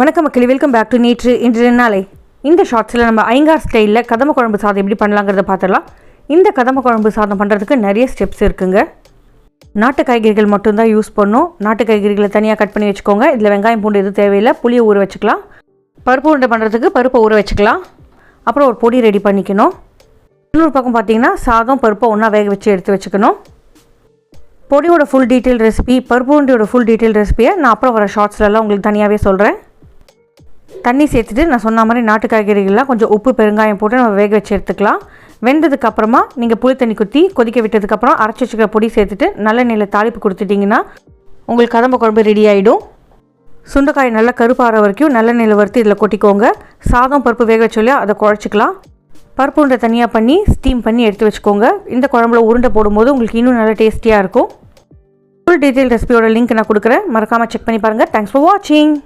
வணக்கம் மக்களே welcome back to நேற்று இன்று நாளை. இந்த ஷார்ட்ஸில் நம்ம ஐங்கார் ஸ்டைலில் கதம்ப குழம்பு சாதம் எப்படி பண்ணலாங்கிறத பார்த்துடலாம். இந்த கதம்ப குழம்பு சாதம் பண்ணுறதுக்கு நிறைய ஸ்டெப்ஸ் இருக்குங்க. நாட்டு காய்கறிகள் மட்டும்தான் யூஸ் பண்ணும். நாட்டு காய்கறிகளை தனியாக கட் பண்ணி வச்சுக்கோங்க. இதில் வெங்காயம் பூண்டு எதுவும் தேவையில்லை. புளியை ஊற வச்சுக்கலாம். பருப்பு உருண்டை பண்ணுறதுக்கு பருப்பை ஊற வச்சுக்கலாம். அப்புறம் ஒரு பொடி ரெடி பண்ணிக்கணும். இன்னொரு பக்கம் பார்த்தீங்கன்னா சாதம் பருப்பை ஒன்றா வேக வச்சு எடுத்து வச்சுக்கணும். பொடியோட ஃபுல் டீட்டெயில் ரெசிபி பருப்பு உருண்டையோட ஃபுல் டீட்டெயில் ரெசிபியை நான் அப்புறம் வர ஷார்ட்ஸ்லலாம் உங்களுக்கு தனியாகவே சொல்கிறேன் தண்ணி சேர்த்துட்டு நான் சொன்ன மாதிரி நாட்டு காய்கறிகள்லாம் கொஞ்சம் உப்பு பெருங்காயம் போட்டு நம்ம வேக வச்சு எடுத்துக்கலாம். வெந்ததுக்கப்புறமா நீங்கள் புளி தண்ணி குத்தி கொதிக்க விட்டதுக்கப்புறம் அரைச்சி வச்சுக்கிற பொடி சேர்த்துட்டு நல்லெண்ணெயில் தாளிப்பு கொடுத்துட்டிங்கன்னா உங்களுக்கு கதம்ப குழம்பு ரெடி ஆகிடும் சுண்டைக்காய் நல்லா கருப்பாகிற வரைக்கும் நல்லெண்ணெயில் வறுத்து இதில் கொட்டிக்கோங்க. சாதம் பருப்பு வேக வச்சோலையா அதை குழச்சிக்கலாம். பருப்பு உருண்டை தனியாக பண்ணி ஸ்டீம் பண்ணி எடுத்து வச்சுக்கோங்க. இந்த குழம்புல உருண்டை போடும்போது உங்களுக்கு இன்னும் நல்லா டேஸ்டியாக இருக்கும். ஃபுல் டீட்டெயில் ரெசிபியோட லிங்க் நான் கொடுக்குறேன். மறக்காமல் செக் பண்ணி பாருங்கள் தேங்க்ஸ் ஃபார் வாட்சிங்